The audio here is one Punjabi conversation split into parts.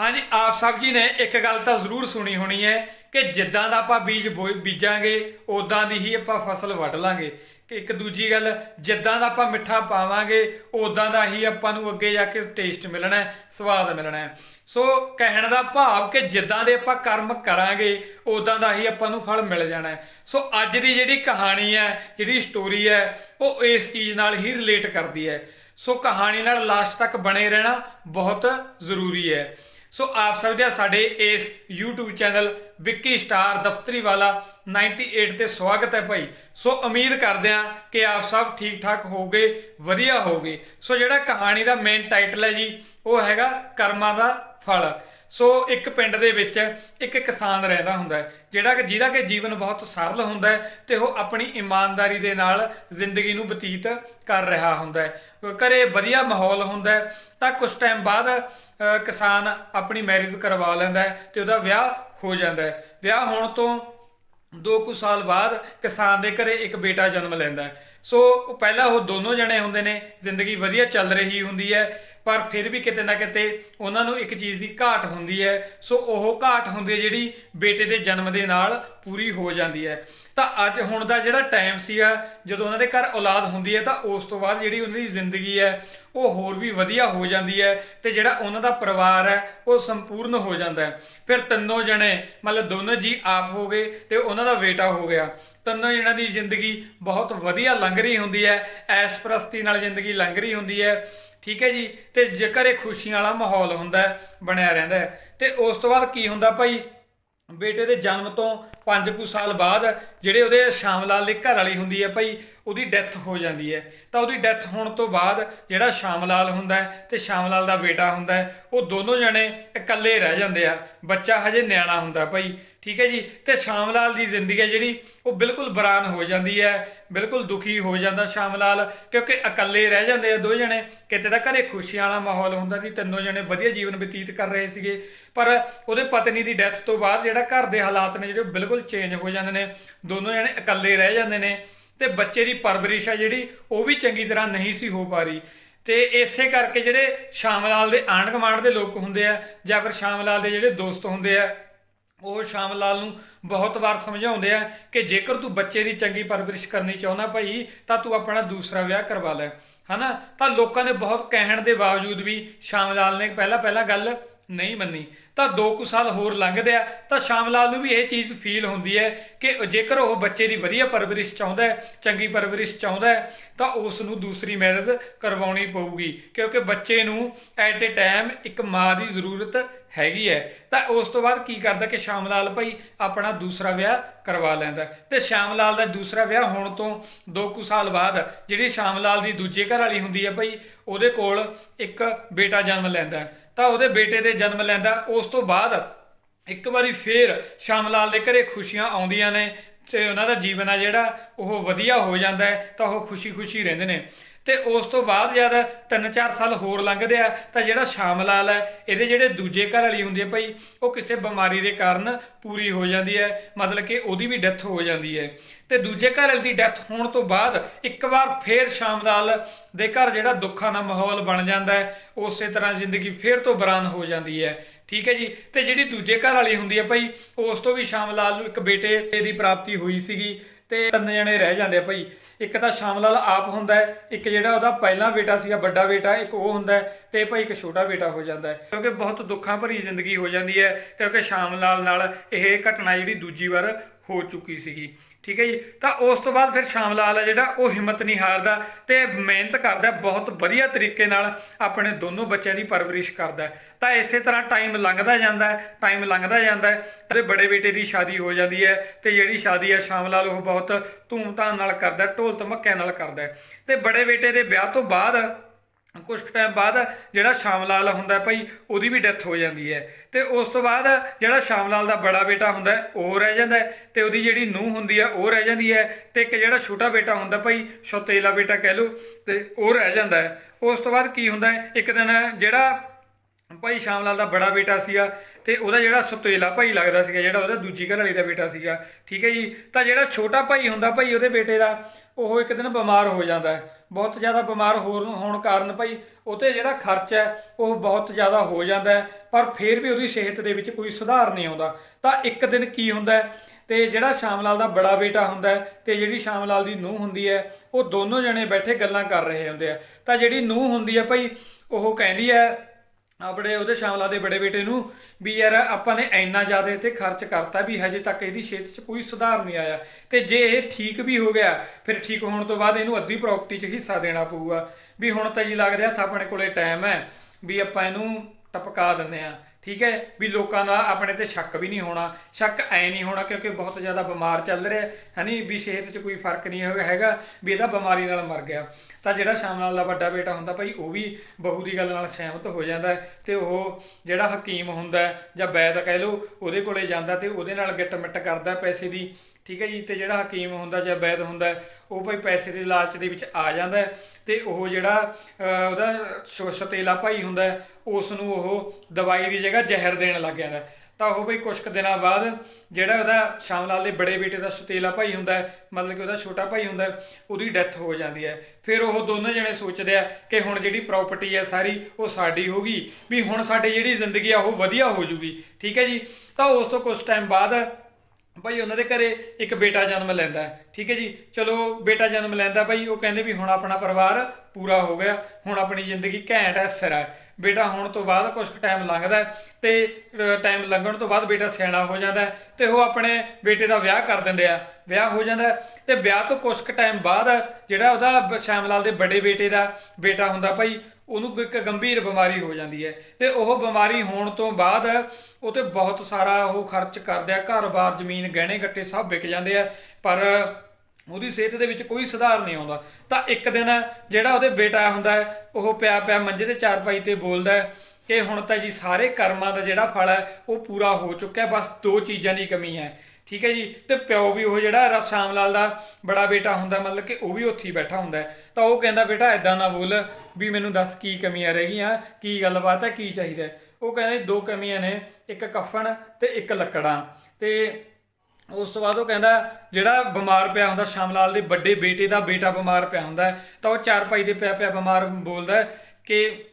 ਹਾਂਜੀ, ਆਪ ਸਭ ਜੀ ਨੇ ਇੱਕ ਗੱਲ ਤਾਂ ਜ਼ਰੂਰ ਸੁਣੀ ਹੋਣੀ ਹੈ ਕਿ ਜਿੱਦਾਂ ਦਾ ਆਪਾਂ ਬੀਜ ਬੋ- ਬੀਜਾਂਗੇ ਉਦਾਂ ਦੀ ਹੀ ਆਪਾਂ ਫਸਲ ਵੱਢ ਲਾਂਗੇ। ਕਿ ਇੱਕ ਦੂਜੀ ਗੱਲ, ਜਿੱਦਾਂ ਦਾ ਆਪਾਂ ਮਿੱਠਾ ਪਾਵਾਂਗੇ ਉਦਾਂ ਦਾ ਹੀ ਆਪਾਂ ਨੂੰ ਅੱਗੇ ਜਾ ਕੇ ਟੇਸਟ ਮਿਲਣਾ ਹੈ, ਸਵਾਦ ਮਿਲਣਾ ਹੈ। ਸੋ ਕਹਿਣ ਦਾ ਭਾਵ ਕਿ ਜਿੱਦਾਂ ਦੇ ਆਪਾਂ ਕਰਮ ਕਰਾਂਗੇ ਉਦਾਂ ਦਾ ਹੀ ਆਪਾਂ ਨੂੰ ਫਲ ਮਿਲ ਜਾਣਾ ਹੈ। ਸੋ ਅੱਜ ਦੀ ਜਿਹੜੀ ਕਹਾਣੀ ਹੈ, ਜਿਹੜੀ ਸਟੋਰੀ ਹੈ, ਉਹ ਇਸ ਚੀਜ਼ ਨਾਲ ਹੀ ਰਿਲੇਟ ਕਰਦੀ ਹੈ। ਸੋ ਕਹਾਣੀ ਨਾਲ ਲਾਸਟ ਤੱਕ ਬਣੇ ਰਹਿਣਾ ਬਹੁਤ ਜ਼ਰੂਰੀ ਹੈ। ਸੋ ਆਪ ਸਭ ਦਾ ਸਾਡੇ ਇਸ YouTube channel Vicky star Daftari ਵਾਲਾ 98 ਤੇ ਸਵਾਗਤ ਹੈ ਭਾਈ। ਸੋ ਉਮੀਦ ਕਰਦੇ ਹਾਂ ਕਿ ਆਪ ਸਭ ਠੀਕ ਠਾਕ ਹੋਗੇ ਵਧੀਆ ਹੋਗੇ ਸੋ ਜਿਹੜਾ ਕਹਾਣੀ ਦਾ ਮੇਨ ਟਾਈਟਲ ਹੈ ਜੀ, ਉਹ ਹੈਗਾ ਕਰਮਾਂ ਦਾ ਫਲ। ਸੋ ਇੱਕ ਪਿੰਡ ਦੇ ਵਿੱਚ ਇੱਕ ਕਿਸਾਨ ਰਹਿੰਦਾ ਹੁੰਦਾ ਜਿਹੜਾ ਕਿ ਜਿਹਦਾ ਕਿ ਜੀਵਨ ਬਹੁਤ ਸਰਲ ਹੁੰਦਾ ਹੈ ਤੇ ਉਹ ਆਪਣੀ ਇਮਾਨਦਾਰੀ ਦੇ ਨਾਲ ਜ਼ਿੰਦਗੀ ਨੂੰ ਬਤੀਤ ਕਰ ਰਿਹਾ ਹੁੰਦਾ ਹੈ। ਘਰੇ ਵਧੀਆ ਮਾਹੌਲ ਹੁੰਦਾ ਤਾਂ ਕੁਝ ਟਾਈਮ ਬਾਅਦ ਕਿਸਾਨ ਆਪਣੀ ਮੈਰਿਜ ਕਰਵਾ ਲੈਂਦਾ ਹੈ ਤੇ ਉਹਦਾ ਵਿਆਹ ਹੋ ਜਾਂਦਾ ਵਿਆਹ ਹੋਣ ਤੋਂ ਦੋ ਕੁ ਸਾਲ ਬਾਅਦ ਕਿਸਾਨ ਦੇ ਘਰੇ ਇੱਕ ਬੇਟਾ ਜਨਮ ਲੈਂਦਾ ਸੋ ਪਹਿਲਾਂ ਉਹ ਦੋਨੋਂ ਜਣੇ ਹੁੰਦੇ ਨੇ, ਜ਼ਿੰਦਗੀ ਵਧੀਆ ਚੱਲ ਰਹੀ ਹੁੰਦੀ ਹੈ ਪਰ ਫਿਰ ਵੀ ਕਿਤੇ ਨਾ ਕਿਤੇ ਉਹਨਾਂ ਨੂੰ ਇੱਕ ਚੀਜ਼ ਦੀ ਘਾਟ ਹੁੰਦੀ ਹੈ। ਸੋ ਉਹ ਘਾਟ ਹੁੰਦੀ ਹੈ ਜਿਹੜੀ ਬੇਟੇ ਦੇ ਜਨਮ ਦੇ ਨਾਲ ਪੂਰੀ ਹੋ ਜਾਂਦੀ ਹੈ। ਤਾਂ ਅੱਜ ਹੁਣ ਦਾ ਜਿਹੜਾ ਟਾਈਮ ਸੀਗਾ, ਜਦੋਂ ਉਹਨਾਂ ਦੇ ਘਰ ਔਲਾਦ ਹੁੰਦੀ ਹੈ, ਤਾਂ ਉਸ ਤੋਂ ਬਾਅਦ ਜਿਹੜੀ ਉਹਨਾਂ ਦੀ ਜ਼ਿੰਦਗੀ ਹੈ, ਉਹ ਹੋਰ ਵੀ ਵਧੀਆ ਹੋ ਜਾਂਦੀ ਹੈ ਤੇ ਜਿਹੜਾ ਉਹਨਾਂ ਦਾ ਪਰਿਵਾਰ ਹੈ, ਉਹ ਸੰਪੂਰਨ ਹੋ ਜਾਂਦਾ ਹੈ। ਫਿਰ ਤਿੰਨੋਂ ਜਣੇ, ਮਤਲਬ ਦੋਨੋਂ ਜੀ ਆਪ ਹੋ ਗਏ ਤੇ ਉਹਨਾਂ ਦਾ ਬੇਟਾ ਹੋ ਗਿਆ। ਤਿੰਨੋਂ ਜਣਾਂ ਦੀ ਜ਼ਿੰਦਗੀ ਬਹੁਤ ਵਧੀਆ ਲੰਘ ਰਹੀ ਹੁੰਦੀ ਹੈ, ਐਸ਼ ਪ੍ਰਸਤੀ ਨਾਲ ਜ਼ਿੰਦਗੀ ਲੰਘ ਰਹੀ ਹੁੰਦੀ ਹੈ। ਠੀਕ ਹੈ ਜੀ? ਤੇ ਜੇਕਰ ਇਹ ਖੁਸ਼ੀਆਂ ਵਾਲਾ ਮਾਹੌਲ ਹੁੰਦਾ ਬਣਿਆ ਰਹਿੰਦਾ ਹੈ, ਤੇ ਉਸ ਤੋਂ ਬਾਅਦ ਕੀ ਹੁੰਦਾ ਭਾਈ? ਬੇਟੇ ਦੇ ਜਨਮ ਤੋਂ 5 ਕੁ ਸਾਲ ਬਾਅਦ ਜਿਹੜੇ ਉਹਦੇ ਸ਼ਾਮ ਲਾਲ ਦੇ ਘਰ ਵਾਲੀ ਹੁੰਦੀ ਹੈ ਭਾਈ, ਉਹਦੀ ਡੈਥ ਹੋ ਜਾਂਦੀ ਹੈ। ਤਾਂ ਉਹਦੀ ਡੈਥ ਹੋਣ ਤੋਂ ਬਾਅਦ ਜਿਹੜਾ ਸ਼ਾਮ ਲਾਲ ਹੁੰਦਾ ਹੈ ਤੇ ਸ਼ਾਮ ਲਾਲ ਦਾ ਬੇਟਾ ਹੁੰਦਾ ਹੈ, ਉਹ ਦੋਨੋਂ ਜਣੇ ਇਕੱਲੇ ਰਹਿ ਜਾਂਦੇ ਆ। ਬੱਚਾ ਹਜੇ ਨਿਆਣਾ ਹੁੰਦਾ ਭਾਈ, ਠੀਕ ਹੈ ਜੀ? ਤੇ ਸ਼ਾਮ ਲਾਲ ਦੀ ਜ਼ਿੰਦਗੀ ਹੈ ਜਿਹੜੀ, ਉਹ ਬਿਲਕੁਲ ਬਰਾਨ ਹੋ ਜਾਂਦੀ ਹੈ, ਬਿਲਕੁਲ ਦੁਖੀ ਹੋ ਜਾਂਦਾ ਸ਼ਾਮ ਲਾਲ ਕਿਉਂਕਿ ਇਕੱਲੇ ਰਹਿ ਜਾਂਦੇ ਆ ਦੋ ਜਣੇ। ਕਿਤੇ ਤਾਂ ਘਰੇ ਖੁਸ਼ੀਆਂ ਵਾਲਾ ਮਾਹੌਲ ਹੁੰਦਾ ਸੀ, ਤਿੰਨੋਂ ਜਣੇ ਵਧੀਆ ਜੀਵਨ ਬਤੀਤ ਕਰ ਰਹੇ ਸੀਗੇ। ਪਰ ਉਹਦੇ ਪਤਨੀ ਦੀ ਡੈਥ ਤੋਂ ਬਾਅਦ ਜਿਹੜਾ ਘਰ ਦੇ ਹਾਲਾਤ ਨੇ ਜਿਹੜੇ ਉਹ ਬਿਲਕੁਲ ਚੇਂਜ ਹੋ ਜਾਂਦੇ ਨੇ, ਦੋਨੋਂ ਜਣੇ ਇਕੱਲੇ ਰਹਿ ਜਾਂਦੇ ਨੇ ਤੇ ਬੱਚੇ ਦੀ ਪਰਵਰਿਸ਼ ਆ ਜਿਹੜੀ, ਉਹ ਵੀ ਚੰਗੀ ਤਰ੍ਹਾਂ ਨਹੀਂ ਸੀ ਹੋ ਪਾ ਰਹੀ। ਤੇ ਇਸੇ ਕਰਕੇ ਜਿਹੜੇ ਸ਼ਾਮ ਲਾਲ ਦੇ ਆਂਢ ਗੁਆਂਢ ਦੇ ਲੋਕ ਹੁੰਦੇ ਆ, ਜਾਂ ਫਿਰ ਸ਼ਾਮ ਲਾਲ ਦੇ ਜਿਹੜੇ ਦੋਸਤ ਹੁੰਦੇ ਆ, ਉਹ ਸ਼ਾਮ ਲਾਲ ਨੂੰ ਬਹੁਤ ਵਾਰ ਸਮਝਾਉਂਦੇ ਆ ਕਿ ਜੇਕਰ ਤੂੰ ਬੱਚੇ ਦੀ ਚੰਗੀ ਪਰਵਰਿਸ਼ ਕਰਨੀ ਚਾਹੁੰਦਾ ਭਾਈ, ਤਾਂ ਤੂੰ ਆਪਣਾ ਦੂਸਰਾ ਵਿਆਹ ਕਰਵਾ ਲੈ। ਹਨਾ? ਤਾਂ ਲੋਕਾਂ ਨੇ ਬਹੁਤ ਕਹਿਣ ਦੇ ਬਾਵਜੂਦ ਵੀ ਸ਼ਾਮ ਲਾਲ ਨੇ ਪਹਿਲਾਂ ਪਹਿਲਾਂ ਗੱਲ ਨਹੀਂ ਮੰਨੀ। ਤਾਂ 2 ਕੁ ਸਾਲ ਹੋਰ ਲੰਘਦੇ ਆ, ਤਾਂ ਸ਼ਾਮ ਲਾਲ ਨੂੰ ਵੀ ਇਹ ਚੀਜ਼ ਫੀਲ ਹੁੰਦੀ ਹੈ ਕਿ ਜੇਕਰ ਉਹ ਬੱਚੇ ਦੀ ਵਧੀਆ ਪਰਵਰਿਸ਼ ਚਾਹੁੰਦਾ ਹੈ, ਚੰਗੀ ਪਰਵਰਿਸ਼ ਚਾਹੁੰਦਾ ਹੈ, ਤਾਂ ਉਸ ਨੂੰ ਦੂਸਰੀ ਮੈਰਿਜ ਕਰਵਾਉਣੀ ਪਊਗੀ। ਕਿਉਂਕਿ ਬੱਚੇ ਨੂੰ ਐਟ ਏ ਟਾਈਮ ਇੱਕ ਮਾਂ ਦੀ ਜ਼ਰੂਰਤ ਹੈਗੀ ਹੈ। ਤਾਂ ਉਸ ਤੋਂ ਬਾਅਦ ਕੀ ਕਰਦਾ ਕਿ ਸ਼ਾਮ ਲਾਲ ਭਾਈ ਆਪਣਾ ਦੂਸਰਾ ਵਿਆਹ ਕਰਵਾ ਲੈਂਦਾ ਤੇ ਸ਼ਾਮ ਲਾਲ ਦਾ ਦੂਸਰਾ ਵਿਆਹ ਹੋਣ ਤੋਂ 2 ਕੁ ਸਾਲ ਬਾਅਦ ਜਿਹੜੀ ਸ਼ਾਮ ਲਾਲ ਦੀ ਦੂਜੇ ਘਰ ਵਾਲੀ ਹੁੰਦੀ ਹੈ ਭਾਈ, ਉਹਦੇ ਕੋਲ ਇੱਕ ਬੇਟਾ ਜਨਮ ਲੈਂਦਾ ਤਾਂ ਉਹਦੇ ਬੇਟੇ ਦੇ ਜਨਮ ਲੈਂਦਾ। ਉਸ ਤੋਂ ਬਾਅਦ ਇੱਕ ਵਾਰੀ ਫੇਰ ਸ਼ਾਮ ਲਾਲ ਦੇ ਘਰੇ ਖੁਸ਼ੀਆਂ ਆਉਂਦੀਆਂ ਨੇ ਤੇ ਉਹਨਾਂ ਦਾ ਜੀਵਨ ਆ ਜਿਹੜਾ, ਉਹ ਵਧੀਆ ਹੋ ਜਾਂਦਾ ਹੈ, ਤਾਂ ਉਹ ਖੁਸ਼ੀ-ਖੁਸ਼ੀ ਰਹਿੰਦੇ ਨੇ। ਤੇ ਉਸ ਤੋਂ ਬਾਅਦ ਜਦ 3-4 ਸਾਲ ਹੋਰ ਲੰਘਦੇ ਆ, ਤਾਂ ਜਿਹੜਾ ਸ਼ਾਮ ਲਾਲ ਹੈ, ਇਹਦੇ ਜਿਹੜੇ ਦੂਜੇ ਘਰ ਵਾਲੀ ਹੁੰਦੀ ਹੈ ਭਾਈ, ਉਹ ਕਿਸੇ ਬਿਮਾਰੀ ਦੇ ਕਾਰਨ ਪੂਰੀ ਹੋ ਜਾਂਦੀ ਹੈ, ਮਤਲਬ ਕਿ ਉਹਦੀ ਵੀ ਡੈਥ ਹੋ ਜਾਂਦੀ ਹੈ। ਤੇ ਦੂਜੇ ਘਰ ਵਾਲੀ ਦੀ ਡੈਥ ਹੋਣ ਤੋਂ ਬਾਅਦ ਇੱਕ ਵਾਰ ਫੇਰ ਸ਼ਾਮ ਲਾਲ ਦੇ ਘਰ ਜਿਹੜਾ ਦੁੱਖਾਂ ਦਾ ਮਾਹੌਲ ਬਣ ਜਾਂਦਾ ਹੈ, ਉਸੇ ਤਰ੍ਹਾਂ ਜ਼ਿੰਦਗੀ ਫੇਰ ਤੋਂ ਬਰਾਨ ਹੋ ਜਾਂਦੀ ਹੈ। ਠੀਕ ਹੈ ਜੀ? ਤੇ ਜਿਹੜੀ ਦੂਜੇ ਘਰ ਵਾਲੀ ਹੁੰਦੀ ਹੈ ਭਾਈ, ਉਸ ਤੋਂ ਵੀ ਸ਼ਾਮ ਲਾਲ ਨੂੰ ਇੱਕ ਬੇਟੇ ਦੀ ਪ੍ਰਾਪਤੀ ਹੋਈ ਸੀਗੀ ਤੇ ਤਿੰਨ ਜਣੇ ਰਹਿ ਜਾਂਦੇ ਆ ਭਾਈ। ਇੱਕ ਤਾਂ ਸ਼ਾਮ ਲਾਲ ਆਪ ਹੁੰਦਾ ਹੈ, ਇੱਕ ਜਿਹੜਾ ਉਹਦਾ ਪਹਿਲਾ ਬੇਟਾ ਸੀਗਾ, ਵੱਡਾ ਬੇਟਾ, ਇੱਕ ਉਹ ਹੁੰਦਾ ਹੈ ਤੇ ਭਾਈ ਇੱਕ ਛੋਟਾ ਬੇਟਾ ਹੋ ਜਾਂਦਾ ਹੈ। ਕਿਉਂਕਿ ਬਹੁਤ ਦੁੱਖਾਂ ਭਰੀ ਜ਼ਿੰਦਗੀ ਹੋ ਜਾਂਦੀ ਹੈ, ਕਿਉਂਕਿ ਸ਼ਾਮ ਲਾਲ ਨਾਲ ਇਹ ਘਟਨਾ ਜਿਹੜੀ ਦੂਜੀ ਵਾਰ ਹੋ ਚੁੱਕੀ ਸੀਗੀ। ਠੀਕ ਹੈ ਜੀ ਤਾਂ ਉਸ ਤੋਂ ਬਾਅਦ ਫਿਰ ਸ਼ਾਮ ਲਾਲ ਹੈ ਜਿਹੜਾ, ਉਹ ਹਿੰਮਤ ਨਹੀਂ ਹਾਰਦਾ ਤੇ ਮਿਹਨਤ ਕਰਦਾ ਬਹੁਤ ਵਧੀਆ ਤਰੀਕੇ ਨਾਲ ਆਪਣੇ ਦੋਨੋਂ ਬੱਚਿਆਂ ਦੀ ਪਰਵਰਿਸ਼ ਕਰਦਾ ਤਾਂ ਇਸੇ ਤਰ੍ਹਾਂ ਟਾਈਮ ਲੰਘਦਾ ਜਾਂਦਾ ਟਾਈਮ ਲੰਘਦਾ ਜਾਂਦਾ ਹੈ, ਤੇ ਬੜੇ ਬੇਟੇ ਦੀ ਸ਼ਾਦੀ ਹੋ ਜਾਂਦੀ ਹੈ ਤੇ ਜਿਹੜੀ ਸ਼ਾਦੀ ਹੈ ਸ਼ਾਮ ਲਾਲ ਉਹ ਬਹੁਤ ਧੂਮਧਾਮ ਨਾਲ ਕਰਦਾ ਢੋਲ ਧਮੱਕਿਆਂ ਨਾਲ ਕਰਦਾ ਹੈ। ਤੇ ਬੜੇ ਬੇਟੇ ਦੇ ਵਿਆਹ ਤੋਂ ਬਾਅਦ ਕੁਝ ਟਾਈਮ ਬਾਅਦ ਜਿਹੜਾ ਸ਼ਾਮ ਲਾਲ ਹੁੰਦਾ ਭਾਈ, ਉਹਦੀ ਵੀ ਡੈਥ ਹੋ ਜਾਂਦੀ ਹੈ। ਤੇ ਉਸ ਤੋਂ ਬਾਅਦ ਜਿਹੜਾ ਸ਼ਾਮ ਲਾਲ ਦਾ ਬੜਾ ਬੇਟਾ ਹੁੰਦਾ ਉਹ ਰਹਿ ਜਾਂਦਾ ਹੈ ਤੇ ਉਹਦੀ ਜਿਹੜੀ ਨੂੰਹ ਹੁੰਦੀ ਹੈ, ਉਹ ਰਹਿ ਜਾਂਦੀ ਹੈ ਤੇ ਇੱਕ ਜਿਹੜਾ ਛੋਟਾ ਬੇਟਾ ਹੁੰਦਾ ਭਾਈ, ਸ਼ੌਤੇਲਾ ਬੇਟਾ ਕਹਿ ਲਓ, ਤੇ ਉਹ ਰਹਿ ਜਾਂਦਾ ਉਸ ਤੋਂ ਬਾਅਦ ਕੀ ਹੁੰਦਾ ਇੱਕ ਦਿਨ ਜਿਹੜਾ ਭਾਈ ਸ਼ਾਮ ਲਾਲ ਦਾ ਬੜਾ ਬੇਟਾ ਸੀਗਾ ਤੇ ਉਹਦਾ ਜਿਹੜਾ ਸੁਤੇਲਾ ਭਾਈ ਲੱਗਦਾ ਸੀਗਾ, ਜਿਹੜਾ ਉਹਦਾ ਦੂਜੀ ਘਰ ਵਾਲੀ ਦਾ ਬੇਟਾ ਸੀਗਾ, ਠੀਕ ਹੈ ਜੀ? ਤਾਂ ਜਿਹੜਾ ਛੋਟਾ ਭਾਈ ਹੁੰਦਾ ਭਾਈ ਉਹਦੇ ਬੇਟੇ ਦਾ ਉਹ ਇੱਕ ਦਿਨ ਬਿਮਾਰ ਹੋ ਜਾਂਦਾ ਹੈ। ਬਹੁਤ ਜ਼ਿਆਦਾ ਬਿਮਾਰ ਹੋਣ ਹੋਣ ਕਾਰਨ ਭਾਈ ਉਹ ਤੇ ਜਿਹੜਾ ਖਰਚ ਹੈ, ਉਹ ਬਹੁਤ ਜ਼ਿਆਦਾ ਹੋ ਜਾਂਦਾ ਹੈ, ਪਰ ਫਿਰ ਵੀ ਉਹਦੀ ਸਿਹਤ ਦੇ ਵਿੱਚ ਕੋਈ ਸੁਧਾਰ ਨਹੀਂ ਆਉਂਦਾ। ਤਾਂ ਇੱਕ ਦਿਨ ਕੀ ਹੁੰਦਾ ਹੈ, ਤੇ ਜਿਹੜਾ ਸ਼ਾਮ ਲਾਲ ਦਾ ਬੜਾ ਬੇਟਾ ਹੁੰਦਾ ਹੈ, ਤੇ ਜਿਹੜੀ ਸ਼ਾਮ ਲਾਲ ਦੀ ਨੂੰਹ ਹੁੰਦੀ ਹੈ, ਉਹ ਦੋਨੋਂ ਜਣੇ ਬੈਠੇ ਗੱਲਾਂ ਕਰ ਰਹੇ ਹੁੰਦੇ ਆ। ਤਾਂ ਜਿਹੜੀ ਨੂੰਹ ਹੁੰਦੀ ਹੈ ਭਾਈ, ਉਹ ਕਹਿੰਦੀ ਹੈ ਆਪਣੇ ਉਹਦੇ ਸ਼ਾਮਲਾ ਦੇ ਬੜੇ ਬੇਟੇ ਨੂੰ ਵੀ ਯਾਰ ਆਪਾਂ ਨੇ ਇੰਨਾ ਜ਼ਿਆਦਾ ਇੱਥੇ ਖਰਚ ਕਰਤਾ ਵੀ ਹਜੇ ਤੱਕ ਇਹਦੀ ਸਿਹਤ 'ਚ ਕੋਈ ਸੁਧਾਰ ਨਹੀਂ ਆਇਆ। ਤੇ ਜੇ ਇਹ ਠੀਕ ਵੀ ਹੋ ਗਿਆ, ਫਿਰ ਠੀਕ ਹੋਣ ਤੋਂ ਬਾਅਦ ਇਹਨੂੰ ਅੱਧੀ ਪ੍ਰਾਪਰਟੀ 'ਚ ਹਿੱਸਾ ਦੇਣਾ ਪਊਗਾ। ਵੀ ਹੁਣ ਤਾਂ ਜੀ ਲੱਗ ਰਿਹਾ ਹੱਥ ਆਪਣੇ ਕੋਲੇ ਟਾਈਮ ਹੈ, ਵੀ ਆਪਾਂ ਇਹਨੂੰ ਟਪਕਾ ਦਿੰਦੇ ਆ ਠੀਕ ਹੈ, ਵੀ ਲੋਕਾਂ ਦਾ ਆਪਣੇ ਤੇ ਸ਼ੱਕ ਵੀ ਨਹੀਂ ਹੋਣਾ, ਸ਼ੱਕ ਐ ਨਹੀਂ ਹੋਣਾ ਕਿਉਂਕਿ ਬਹੁਤ ਜ਼ਿਆਦਾ ਬਿਮਾਰ ਚੱਲ ਰਿਹਾ ਹੈ ਹਨੀ, ਵੀ ਸਿਹਤ 'ਚ ਕੋਈ ਫ਼ਰਕ ਨਹੀਂ ਹੈਗਾ- ਹੈਗਾ, ਵੀ ਇਹਦਾ ਬਿਮਾਰੀ ਨਾਲ ਮਰ ਗਿਆ। ਤਾਂ ਜਿਹੜਾ ਸ਼ਾਮ ਲਾਲ ਦਾ ਵੱਡਾ ਬੇਟਾ ਹੁੰਦਾ ਭਾਈ, ਉਹ ਵੀ ਬਹੂ ਦੀ ਗੱਲ ਨਾਲ ਸਹਿਮਤ ਹੋ ਜਾਂਦਾ ਹੈ ਤੇ ਉਹ ਜਿਹੜਾ ਹਕੀਮ ਹੁੰਦਾ ਜਾਂ ਵੈਦ ਕਹਿ ਲਓ, ਉਹਦੇ ਕੋਲੇ ਜਾਂਦਾ ਤੇ ਉਹਦੇ ਨਾਲ ਗਿੱਟ ਮਿੱਟ ਕਰਦਾ ਪੈਸੇ ਦੀ, ਠੀਕ ਹੈ ਜੀ, ਤੇ ਜਿਹੜਾ ਹਕੀਮ ਹੁੰਦਾ ਜਾਂ ਵੈਦ ਹੁੰਦਾ ਉਹ ਭਾਈ ਪੈਸੇ ਦੇ ਲਾਲਚ ਦੇ ਵਿੱਚ ਆ ਜਾਂਦਾ ਹੈ ਤੇ ਉਹ ਜਿਹੜਾ ਉਹਦਾ ਸ਼- ਸ਼ਤੇਲਾ ਭਾਈ ਹੁੰਦਾ ਉਸ ਨੂੰ ਉਹ ਦਵਾਈ ਦੀ ਜਗ੍ਹਾ ਜ਼ਹਿਰ ਦੇਣ ਲੱਗ ਜਾਂਦਾ ਤਾਂ ਉਹ ਬਈ ਕੁਝ ਕੁ ਦਿਨਾਂ ਬਾਅਦ ਜਿਹੜਾ ਉਹਦਾ ਸ਼ਾਮ ਲਾਲ ਦੇ ਬੜੇ ਬੇਟੇ ਦਾ ਸੁਤੇਲਾ ਭਾਈ ਹੁੰਦਾ ਮਤਲਬ ਕਿ ਉਹਦਾ ਛੋਟਾ ਭਾਈ ਹੁੰਦਾ ਉਹਦੀ ਡੈਥ ਹੋ ਜਾਂਦੀ ਹੈ। ਫਿਰ ਉਹ ਦੋਨੋਂ ਜਣੇ ਸੋਚਦੇ ਆ ਕਿ ਹੁਣ ਜਿਹੜੀ ਪ੍ਰਾਪਰਟੀ ਹੈ ਸਾਰੀ ਉਹ ਸਾਡੀ ਹੋਗੀ ਵੀ ਹੁਣ ਸਾਡੀ ਜਿਹੜੀ ਜ਼ਿੰਦਗੀ ਆ ਉਹ ਵਧੀਆ ਹੋ ਜੂਗੀ, ਠੀਕ ਹੈ ਜੀ? ਤਾਂ ਉਸ ਤੋਂ ਕੁਝ ਟਾਈਮ ਬਾਅਦ ਭਾਈ ਉਹਨਾਂ ਦੇ ਘਰੇ ਇੱਕ ਬੇਟਾ ਜਨਮ ਲੈਂਦਾ ਠੀਕ ਹੈ ਜੀ। ਚਲੋ, ਬੇਟਾ ਜਨਮ ਲੈਂਦਾ ਭਾਈ ਉਹ ਕਹਿੰਦੇ ਵੀ ਹੁਣ ਆਪਣਾ ਪਰਿਵਾਰ ਪੂਰਾ ਹੋ ਗਿਆ, ਹੁਣ ਆਪਣੀ ਜ਼ਿੰਦਗੀ ਘੈਂਟ ਹੈ, ਸਿਰ ਹੈ। ਬੇਟਾ ਹੋਣ ਤੋਂ ਬਾਅਦ ਕੁਝ ਟਾਈਮ ਲੰਘਦਾ ਹੈ ਤੇ ਟਾਈਮ ਲੰਘਣ ਤੋਂ ਬਾਅਦ ਬੇਟਾ ਸਿਆਣਾ ਹੋ ਜਾਂਦਾ ਹੈ ਤੇ ਉਹ ਆਪਣੇ ਬੇਟੇ ਦਾ ਵਿਆਹ ਕਰ ਦਿੰਦੇ ਆ। ਵਿਆਹ ਹੋ ਜਾਂਦਾ ਹੈ ਤੇ ਵਿਆਹ ਤੋਂ ਕੁਝ ਟਾਈਮ ਬਾਅਦ ਜਿਹੜਾ ਉਹਦਾ ਸ਼ਾਮ ਲਾਲ ਦੇ ਵੱਡੇ ਬੇਟੇ ਦਾ ਬੇਟਾ ਹੁੰਦਾ ਭਾਈ ਉਹਨੂੰ ਇੱਕ ਗੰਭੀਰ ਬਿਮਾਰੀ ਹੋ ਜਾਂਦੀ ਹੈ ਤੇ ਉਹ ਬਿਮਾਰੀ ਹੋਣ ਤੋਂ ਬਾਅਦ ਉਹ ਤੇ ਬਹੁਤ ਸਾਰਾ ਉਹ ਖਰਚ ਕਰਦੇ ਆ, ਘਰ-ਬਾਰ, ਜ਼ਮੀਨ ਗਹਿਣੇ ਗੱਟੇ ਸਭ ਵਿਕ ਜਾਂਦੇ ਆ ਪਰ ਉਹਦੀ ਸਿਹਤ ਦੇ ਵਿੱਚ ਕੋਈ ਸੁਧਾਰ ਨਹੀਂ ਆਉਂਦਾ। ਤਾਂ ਇੱਕ ਦਿਨ ਜਿਹੜਾ ਉਹਦੇ ਬੇਟਾ ਹੁੰਦਾ ਹੈ, ਉਹ ਪਿਆ ਪਿਆ ਮੰਜੇ ਤੇ ਚਾਰਪਾਈ ਤੇ ਬੋਲਦਾ ਹੈ ਕਿ ਹੁਣ ਤਾਂ ਜੀ ਸਾਰੇ ਕਰਮਾਂ ਦਾ ਜਿਹੜਾ ਫਲ ਹੈ, ਉਹ ਪੂਰਾ ਹੋ ਚੁੱਕਾ ਹੈ ਬਸ ਦੋ ਚੀਜ਼ਾਂ ਦੀ ਕਮੀ ਹੈ। ਠੀਕ ਹੈ ਜੀ? ਤੇ ਪਿਓ ਵੀ ਉਹ ਜਿਹੜਾ ਰਾ- ਸ਼ਾਮ ਲਾਲ ਦਾ ਬੜਾ ਬੇਟਾ ਹੁੰਦਾ, ਮਤਲਬ ਕਿ ਉਹ ਵੀ ਉੱਥੇ ਹੀ ਬੈਠਾ ਹੁੰਦਾ ਤਾਂ ਉਹ ਕਹਿੰਦਾ, ਬੇਟਾ ਐਦਾਂ ਨਾ ਬੋਲ ਵੀ ਮੈਨੂੰ ਦੱਸ ਕੀ ਕਮੀਆਂ ਰਹਿ ਗਈਆਂ, ਕੀ ਗੱਲਬਾਤ ਹੈ, ਕੀ ਚਾਹੀਦਾ ਉਹ ਕਹਿੰਦੇ ਦੋ ਕਮੀਆਂ ਨੇ, ਇੱਕ ਕਫਨ ਤੇ ਇੱਕ ਲੱਕੜਾਂ ਤੇ ਉਸ ਤੋਂ ਬਾਅਦ ਉਹ ਕਹਿੰਦਾ, ਜਿਹੜਾ ਬਿਮਾਰ ਪਿਆ ਹੁੰਦਾ ਸ਼ਾਮ ਲਾਲ ਦੇ ਵੱਡੇ ਬੇਟੇ ਦਾ ਬੇਟਾ ਬਿਮਾਰ ਪਿਆ ਹੁੰਦਾ ਤਾਂ ਉਹ ਚਾਰ ਭਾਈ ਦੇ ਪਿਆ ਪਿਆ ਬਿਮਾਰ ਬੋਲਦਾ ਕਿ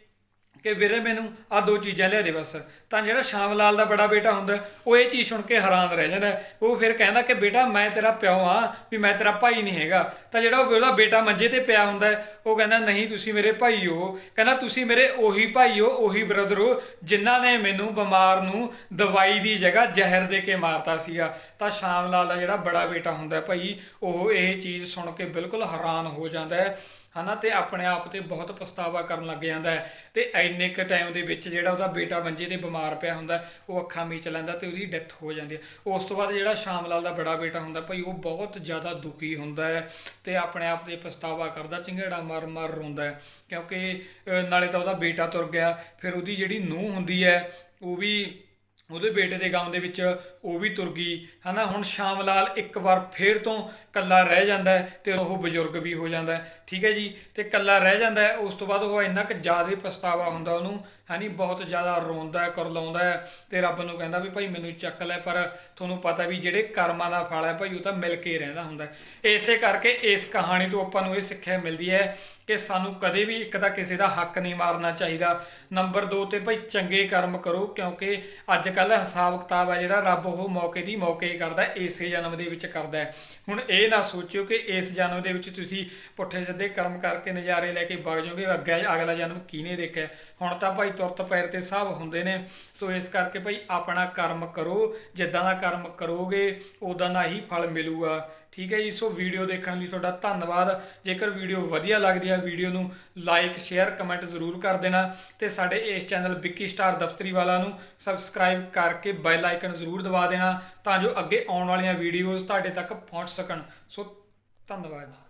ਕਿ ਵੀਰੇ ਮੈਨੂੰ ਆ ਦੋ ਚੀਜ਼ਾਂ ਲਿਆ ਦੇ ਬਸ। ਤਾਂ ਜਿਹੜਾ ਸ਼ਾਮ ਲਾਲ ਦਾ ਬੜਾ ਬੇਟਾ ਹੁੰਦਾ, ਉਹ ਇਹ ਚੀਜ਼ ਸੁਣ ਕੇ ਹੈਰਾਨ ਰਹਿ ਜਾਂਦਾ। ਉਹ ਫਿਰ ਕਹਿੰਦਾ ਕਿ ਬੇਟਾ, ਮੈਂ ਤੇਰਾ ਪਿਓ ਆ ਵੀ ਮੈਂ ਤੇਰਾ ਭਾਈ ਨਹੀਂ ਹੈਗਾ। ਤਾਂ ਜਿਹੜਾ ਉਹਦਾ ਬੇਟਾ ਮੰਜੇ ਤੇ ਪਿਆ ਹੁੰਦਾ, ਉਹ ਕਹਿੰਦਾ, ਨਹੀਂ, ਤੁਸੀਂ ਮੇਰੇ ਭਾਈ ਹੋ। ਕਹਿੰਦਾ, ਤੁਸੀਂ ਮੇਰੇ ਉਹੀ ਭਾਈ ਹੋ, ਉਹੀ ਬ੍ਰਦਰ ਹੋ, ਜਿਨ੍ਹਾਂ ਨੇ ਮੈਨੂੰ ਬਿਮਾਰ ਨੂੰ ਦਵਾਈ ਦੀ ਜਗ੍ਹਾ ਜ਼ਹਿਰ ਦੇ ਕੇ ਮਾਰਤਾ ਸੀਗਾ। ਤਾਂ ਸ਼ਾਮ ਲਾਲ ਦਾ ਜਿਹੜਾ ਬੜਾ ਬੇਟਾ ਹੁੰਦਾ ਭਾਈ, ਉਹ ਇਹ ਚੀਜ਼ ਸੁਣ ਕੇ ਬਿਲਕੁਲ ਹੈਰਾਨ ਹੋ ਜਾਂਦਾ ਹੈ। ਹਨਾ, ਤੇ ਆਪਣੇ ਆਪ ਤੇ ਬਹੁਤ ਪਛਤਾਵਾ ਕਰਨ ਲੱਗ ਜਾਂਦਾ ਹੈ। ਤੇ ਇੰਨੇ ਕ ਟਾਈਮ ਦੇ ਵਿੱਚ ਜਿਹੜਾ ਉਹਦਾ ਬੇਟਾ ਮੰਜੇ ਤੇ ਬਿਮਾਰ ਪਿਆ ਹੁੰਦਾ ਉਹ ਅੱਖਾਂ ਮੀਚ ਲੈਂਦਾ ਤੇ ਉਹਦੀ ਡੈਥ ਹੋ ਜਾਂਦੀ ਹੈ। ਉਸ ਤੋਂ ਬਾਅਦ ਜਿਹੜਾ ਸ਼ਾਮ ਲਾਲ ਦਾ ਬੜਾ ਬੇਟਾ ਹੁੰਦਾ, ਭਾਈ ਉਹ ਬਹੁਤ ਜ਼ਿਆਦਾ ਦੁਖੀ ਹੁੰਦਾ ਹੈ ਤੇ ਆਪਣੇ ਆਪ ਤੇ ਪਛਤਾਵਾ ਕਰਦਾ ਚਿੰਗੜਾ ਮਰ ਮਰ ਰੋਂਦਾ ਹੈ। ਕਿਉਂਕਿ ਨਾਲੇ ਤਾਂ ਉਹਦਾ ਬੇਟਾ ਤੁਰ ਗਿਆ, ਫਿਰ ਉਹਦੀ ਜਿਹੜੀ ਨੂੰਹ ਹੁੰਦੀ ਹੈ, ਉਹ ਵੀ ਉਹਦੇ ਬੇਟੇ ਦੇ ਗਾਉਂ ਦੇ ਵਿੱਚ ਉਹ ਵੀ ਤੁਰ ਗਈ, ਹਨਾ? ਹੁਣ ਸ਼ਾਮ ਲਾਲ ਇੱਕ ਵਾਰ ਫੇਰ ਤੋਂ ਕੱਲਾ ਰਹਿ ਜਾਂਦਾ ਹੈ ਤੇ ਉਹ ਬਜ਼ੁਰਗ ਵੀ ਹੋ ਜਾਂਦਾ ਠੀਕ ਹੈ ਜੀ? ਤੇ ਕੱਲਾ ਰਹਿ ਜਾਂਦਾ ਉਸ ਤੋਂ ਬਾਅਦ ਉਹ ਇੰਨਾ ਕੁ ਜ਼ਿਆਦਾ ਪਛਤਾਵਾ ਹੁੰਦਾ ਉਹਨੂੰ, ਹਨੀ? ਬਹੁਤ ਜ਼ਿਆਦਾ ਰੋਂਦਾ ਹੈ, ਕਰਲਾਉਂਦਾ ਹੈ ਤੇ ਰੱਬ ਨੂੰ ਕਹਿੰਦਾ ਵੀ ਭਾਈ ਮੈਨੂੰ ਚੱਕ ਲੈ, ਪਰ ਤੁਹਾਨੂੰ ਪਤਾ ਵੀ ਜਿਹੜੇ ਕਰਮਾਂ ਦਾ ਫਲ ਹੈ ਭਾਈ, ਉਹ ਤਾਂ ਮਿਲ ਕੇ ਰਹਿੰਦਾ ਹੁੰਦਾ ਇਸੇ ਕਰਕੇ ਇਸ ਕਹਾਣੀ ਤੋਂ ਆਪਾਂ ਨੂੰ ਇਹ ਸਿੱਖਿਆ ਮਿਲਦੀ ਹੈ ਕਿ ਸਾਨੂੰ ਕਦੇ ਵੀ ਇੱਕ ਤਾਂ ਕਿਸੇ ਦਾ ਹੱਕ ਨਹੀਂ ਮਾਰਨਾ ਚਾਹੀਦਾ। ਨੰਬਰ 2 ਤੇ ਭਾਈ ਚੰਗੇ ਕਰਮ ਕਰੋ, ਕਿਉਂਕਿ ਅੱਜ ਕੱਲ ਹਿਸਾਬ ਕਿਤਾਬ ਹੈ ਜਿਹੜਾ, ਰੱਬ ਉਹ ਮੌਕੇ ਦੀ ਮੌਕੇ ਕਰਦਾ, ਇਸੇ ਜਨਮ ਦੇ ਵਿੱਚ ਕਰਦਾ ਹੁਣ ਇਹ ਨਾ ਸੋਚਿਓ ਕਿ ਇਸ ਜਨਮ ਦੇ ਵਿੱਚ ਤੁਸੀਂ ਪੁੱਠੇ ਸਿੱਧੇ ਕਰਮ ਕਰਕੇ ਨਜ਼ਾਰੇ ਲੈ ਕੇ ਵਗ ਜਾਓਗੇ, ਅੱਗੇ ਅਗਲਾ ਜਨਮ ਕਿਹਨੇ ਦੇਖਿਆ? ਹੁਣ ਤਾਂ ਭਾਈ ਤੁਰਤ ਪੈਰ ਤੇ ਸਭ ਹੁੰਦੇ ਨੇ। ਸੋ ਇਸ ਕਰਕੇ ਭਾਈ ਆਪਣਾ ਕਰਮ ਕਰੋ, ਜਿੱਦਾਂ ਦਾ ਕਰਮ ਕਰੋਗੇ ਉਦਾਂ ਦਾ ਹੀ ਫਲ ਮਿਲੂਗਾ। ਠੀਕ ਹੈ ਜੀ, ਸੋ ਵੀਡੀਓ ਦੇਖਣ ਲਈ ਤੁਹਾਡਾ ਧੰਨਵਾਦ। ਜੇਕਰ ਵੀਡੀਓ ਵਧੀਆ ਲੱਗਦੀ ਹੈ ਵੀਡੀਓ ਨੂੰ ਲਾਈਕ ਸ਼ੇਅਰ ਕਮੈਂਟ ਜ਼ਰੂਰ ਕਰ ਦੇਣਾ ਤੇ ਸਾਡੇ ਇਸ ਚੈਨਲ ਵਿੱਕੀ ਸਟਾਰ ਦਫਤਰੀ ਵਾਲਾ ਨੂੰ ਸਬਸਕ੍ਰਾਈਬ ਕਰਕੇ ਬੈਲ ਆਈਕਨ ਜ਼ਰੂਰ ਦਬਾ ਦੇਣਾ ਤਾਂ ਜੋ ਅੱਗੇ ਆਉਣ ਵਾਲੀਆਂ ਵੀਡੀਓਜ਼ ਤੁਹਾਡੇ ਤੱਕ ਪਹੁੰਚ ਸਕਣ। ਸੋ ਧੰਨਵਾਦ ਜੀ।